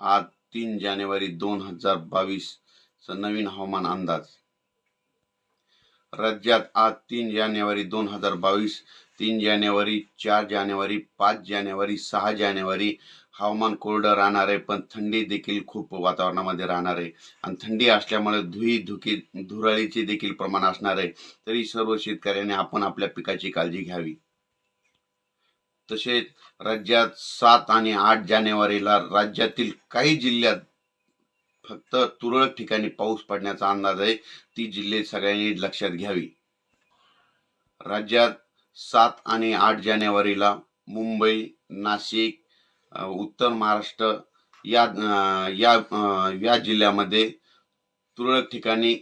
आज तीन जानेवारी दोन हजार बावीस नवीन हवामान अंदाज. राज्यात आज तीन जानेवारी दोन हजार बावीस तीन जानेवारी चार जानेवारी पाच जानेवारी सहा जानेवारी हवामान कोरडं राहणार आहे पण थंडी देखील खूप वातावरणामध्ये राहणार आहे. आणि थंडी असल्यामुळे धुई धुकी धुराळीचे देखील प्रमाण असणार आहे. तरी सर्व शेतकऱ्यांनी आपण आपल्या पिकाची काळजी घ्यावी. तसेच राज्यात सात आणि आठ जानेवारीला राज्यातील काही जिल्ह्यात फक्त तुरळक ठिकाणी पाऊस पडण्याचा अंदाज आहे. ती जिल्हे सगळ्यांनी लक्षात घ्यावी. राज्यात सात आणि आठ जानेवारीला मुंबई नाशिक उत्तर महाराष्ट्र या या या जिल्ह्यामध्ये तुरळक ठिकाणी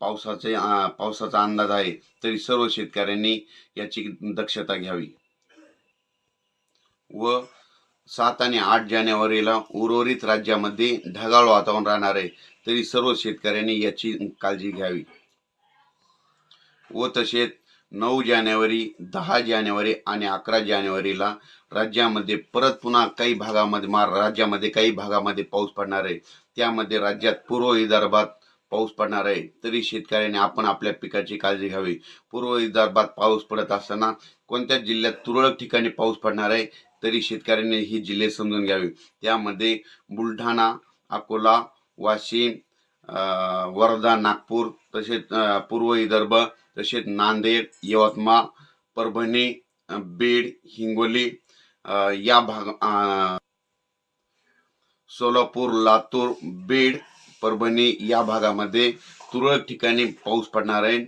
पावसाचे पावसाचा अंदाज आहे. तरी सर्व शेतकऱ्यांनी याची दक्षता घ्यावी. व सात आणि आठ जानेवारीला उर्वरित राज्यामध्ये ढगाळ वातावरण राहणार आहे. तरी सर्व शेतकऱ्यांनी याची काळजी घ्यावी. व तसेच नऊ जानेवारी दहा जानेवारी आणि अकरा जानेवारीला राज्यामध्ये परत पुन्हा काही भागामध्ये मा राज्यामध्ये काही भागामध्ये पाऊस पडणार आहे. त्यामध्ये राज्यात पूर्व विदर्भात पाऊस पडणार आहे. तरी शेतकऱ्यांनी आपण आपल्या पिकाची काळजी घ्यावी. पूर्व विदर्भात पाऊस पडत असताना कोणत्या जिल्ह्यात तुरळक ठिकाणी पाऊस पडणार आहे? तरी शेतकऱ्यांनी ही जिल्हे समजून घ्यावी. त्यामध्ये बुलढाणा अकोला वाशिम वर्धा नागपूर तसेच पूर्व विदर्भ तसेच नांदेड यवतमाळ परभणी बीड हिंगोली या भाग सोलापूर लातूर बीड परभणी या भागामध्ये तुरळक ठिकाणी पाऊस पडणार आहे.